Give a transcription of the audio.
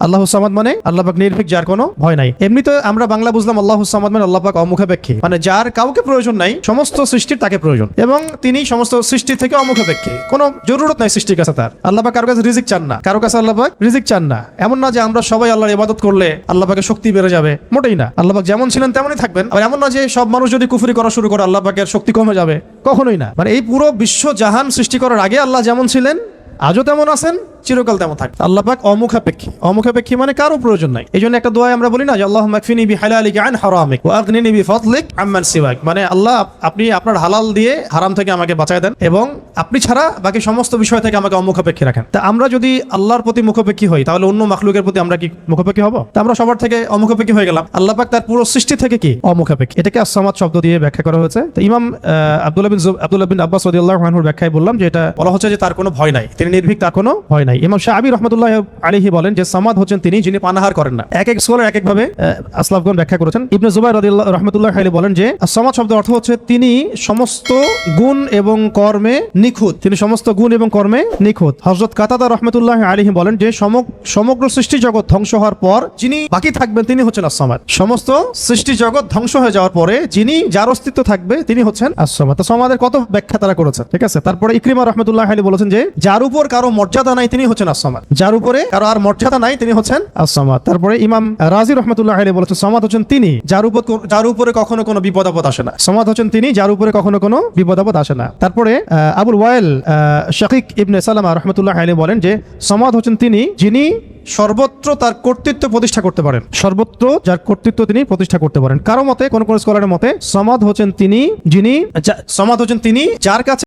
আল্লাহ সামাদ মানে আল্লাহ পাক নির্ভীক, যার কোনো ভয় নাই। এমনিতে আমরা বাংলা বুঝলাম আল্লাহ সামাদ মানে আল্লাহ পাক অমুখাপেক্ষী। মানে যার কাউকে প্রয়োজন নাই, সমস্ত সৃষ্টির তাকে প্রয়োজন। এবং তিনি সমস্ত সৃষ্টি থেকে অমুখাপেক্ষী। কোনো জরুরত নাই সৃষ্টির কাছে তার। আল্লাহ পাক কারও কাছে রিজিক চান না। কারও কাছে আল্লাহ পাক রিজিক চান না। এমন না যে আমরা সবাই আল্লাহর ইবাদত করলে আল্লাহ পাকের শক্তি বেড়ে যাবে। মোটেই না। আল্লাহ পাক যেমন ছিলেন তেমনই থাকবেন। আর এমন না যে সব মানুষ যদি কুফরি করা শুরু করে, আল্লাহ পাকের শক্তি কমে যাবে। কখনোই না। মানে এই পুরো বিশ্ব জাহান সৃষ্টি করার আগে আল্লাহ যেমন ছিলেন, আজও তেমন আছেন। চিরকাল তেমন থাকবে আল্লাহ পাক অমুখাপেক্ষী। অমুখাপেক্ষী মানে কারও প্রয়োজন নাই। এই জন্য একটা দোয়া আমরা বলি না যে আল্লাহ মাকফিনি বি হালালিক আন হারামিক ওয়া আগনিনি বি ফাদলিক আম্মান সিওয়াক। মানে আল্লাহ, আপনি আপনার হালাল দিয়ে হারাম থেকে আমাকে বাঁচায় দেন এবং আপনি ছাড়া বাকি সমস্ত বিষয় থেকে আমাকে অমুখাপেক্ষী রাখেন। তা আমরা যদি আল্লাহর প্রতি মুখাপেক্ষী হই, তাহলে অন্য মাখলুকের প্রতি আমরা কি মুখাপেক্ষী হব? তা আমরা সবার থেকে অমুখাপেক্ষী হয়ে গেলাম। আল্লাহ পাক তার পুরো সৃষ্টি থেকে কি? অমুখাপেক্ষী। এটাকে আসামাদ শব্দ দিয়ে ব্যাখ্যা করা হয়েছে। তো ইমাম আব্দুল্লাহ বিন আব্দুল্লাহ বিন আব্বাস রাদিয়াল্লাহু আনহুর ব্যাখ্যায় বললাম যে এটা বলা হচ্ছে যে তার কোনো ভয় নাই। তিনি নির্ভীক, তার কোনো ভয় নাই। ইমাম শাহাবি রহমতুল্লাহ আলিহি বলেন যে সামাদ হচ্ছেন তিনি যিনি পানাহার করেন না। এক এক স্কলার এক এক ভাবে আহ, আসলাফগণ ব্যাখ্যা করেছেন। ইবনে জুবাইর রাদিয়াল্লাহু রহমতুল্লাহ আলী বলেন যে সামাদ শব্দ অর্থ হচ্ছে তিনি সমস্ত গুণ এবং কর্মে নিখুঁত। তিনি সমস্ত গুণ এবং কর্মে নিখুঁত। হযরত কাতাদা রহমতুল্লাহ আলিহি বলেন যে সমগ্র সৃষ্টি জগৎ ধ্বংস হওয়ার পর যিনি বাকি থাকবেন তিনি হচ্ছেন আসমাদ সমস্ত সৃষ্টি জগৎ ধ্বংস হয়ে যাওয়ার পরে যিনি যার অস্তিত্ব থাকবে তিনি হচ্ছেন আসমাদ সমাদের কত ব্যাখ্যা তারা করেছেন ঠিক আছে? তারপরে ইকরিমা রহমতুল্লাহ আলী বলেছেন যে যার উপর কারও মর্যাদা নাই তিনি হচ্ছেন আসমাদ যার উপরে কারও আর মর্যাদা নাই, তিনি হচ্ছেন আসমাদ তারপরে ইমাম রাজি রহমতুল্লাহ আলী বলেছেন, সমাদ হচ্ছেন তিনি, যার উপর যার উপরে কখনো কোনো বিপদ আপদ আসে না। সমাদ হচ্ছেন তিনি, যার উপরে কখনো কোনো বিপদ আপদ আসে না। তারপরে আবুল ওয়াইল শাকিক ইবনে সালামা রহমতুল্লাহ আলী বলেন যে, সমাদ হচ্ছেন তিনি, যিনি সর্বত্র তার কর্তৃত্ব প্রতিষ্ঠা করতে পারেন। সর্বত্র যার কর্তৃত্ব তিনি প্রতিষ্ঠা করতে পারেন। কারও মতে, কোন কোন স্কলারের মতে, সমাদ হচ্ছেন তিনি, যিনি সমাদ হচ্ছেন তিনি, যার কাছে